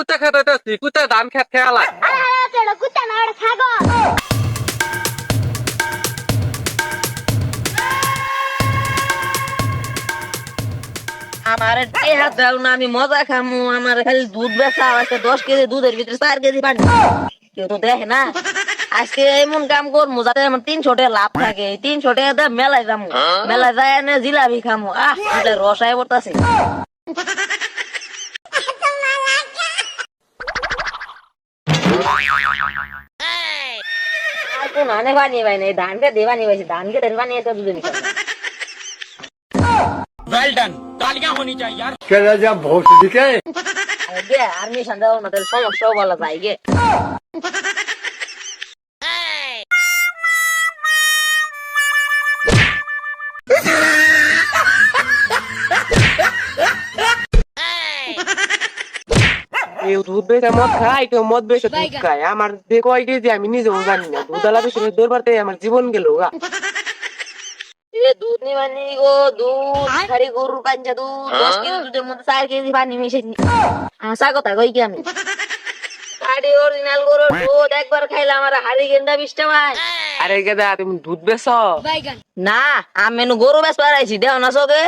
কুত্তা খেতে কুত্তা ধান খেত কুত্তা না ওটা ছাগল। আমার দাও না আমি মজা খামু আমার খালি দুধ বেচা আছে দশ কেজি দুধের ভিতরে চার কেজি পানি। কেউ তো দেখে না আজকে এমন কাম করব যাতে আমার তিনশো টাকা লাভ থাকে টাকা দিয়ে মেলায় যাব মেলায় যায় এনে জিলাপি খামু। আহ রসায় পড়তাছে। નાનકવાની ભાઈ નહીં ધાન કે દેવાની હોય છે ધાન કે ડરવાની હોય તો બીજું નીકળે વેલ ડન તાલિયા હોની चाहिए यार કે રાજા ભોસડી કે આર્મી સંદાવ મતલબ સો સો બોલા ભાઈ કે দুধ বেচে মদ খায় কেউ মদ বেচে দুধ খায়। আমার যে কয় কেজি আমি নিজেও জানি না। দুধ আলা বেশি দৌড় আমার জীবন গেল গা। এ দুধ নিবানি গো দুধ। দশ কেজি দুধের মধ্যে চার কেজি পানি মিশাইছি। হাসা কথা কই কি আমি? খাড়ি অরিজিনাল গরুর দুধ একবার খাইলে আমার হাড়ি গেন্দা বিশটা ভাই। আরে গেদা তুমি দুধ বেচ? না আমি গরু দেও না চোখে।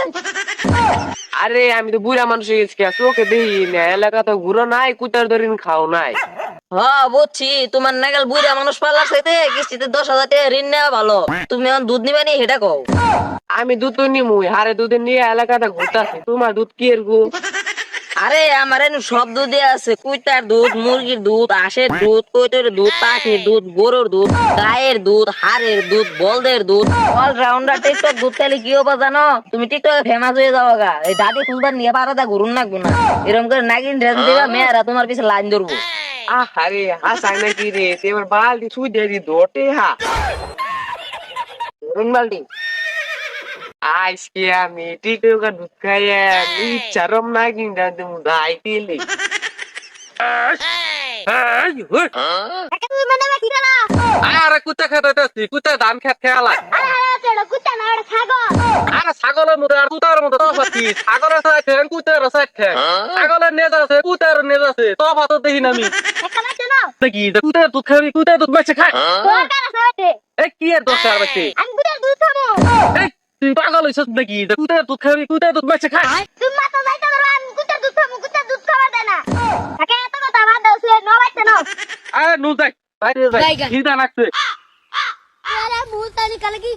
আরে আমি তো বুড়া মানুষ হয়ে গেছি চোখে দেখি না এলাকা তো ঘুরো নাই কুতার ধরিন খাও নাই। হ্যাঁ বুঝছি তোমার নাগাল বুড়া মানুষ পালার সাথে কিস্তিতে দশ হাজার টাকা ঋণ নেওয়া ভালো। তুমি এখন দুধ নিবানি সেটা কও। আমি দুধ তো নিমুই হারে দুধ নিয়ে এলাকাটা ঘুরতাছি তোমার দুধ কি এর গো আরে আমার এনু সব দুধে আছে কুইতার দুধ মুরগির দুধ হাঁসের দুধ কৈতরের দুধ পাখির দুধ গরুর দুধ গায়ের দুধ হাড়ের দুধ বলদের দুধ। অলরাউন্ডার টিকটক দুধ খালি কি হব জানো? তুমি টিকটকে ফেমাস হয়ে যাব গা। এই দাদি খুঁজবার নিয়ে পারো তা ঘুরুন নাকবো না। এরকম করে নাগিন ড্রেস দিবা মেয়েরা তোমার পিছে লাইন ধরবো। আরে হাসাই নাকি রে? এবার বালতি ছুই দিয়ে দি দোটে হা বালতি। আজকে আমি টিকটকা দুধ খাই ইচ্ছারম না কিনা তুমি দাই দিলি আরে কুত্তা খেতে কুত্তা ধান খেত খেয়ালা আরে আরে আরে ছাগলের মতো আর কুতার মতো তফাৎ কি ছাগলের সাইড ঠ্যাং কুতার সাইড ঠ্যাং ছাগলের নেজ আছে কুতার নেজ আছে তো দেখি না আমি দেখি কুতার দুধ খাবি কুতার দুধ বেঁচে খায় এই কি এর দরকার বেশি আমি কুত্তার দুধ খাব তুই পাগল হইছস নাকি? কুতার দুধ খাবি কুতার দুধ বাচ্চা খায় তুমি মাথা যাইতে পারো আমি কুতার দুধ খাব কুতার দুধ খাওয়া দেয় না। তাকে এত কথা বাদ দাও সে নো বাইতে নো। আরে কি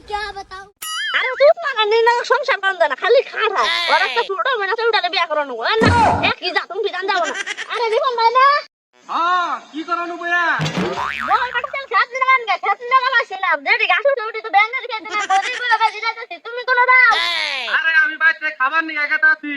কি আসিলাম যেটি গাছ উঠে তো ব্যাঙ্গা দিকে না বলি বলে বাজি যাচ্ছে তুমি কোন দাও আরে আমি বাইরে খাবার নিয়ে গেছে আছি।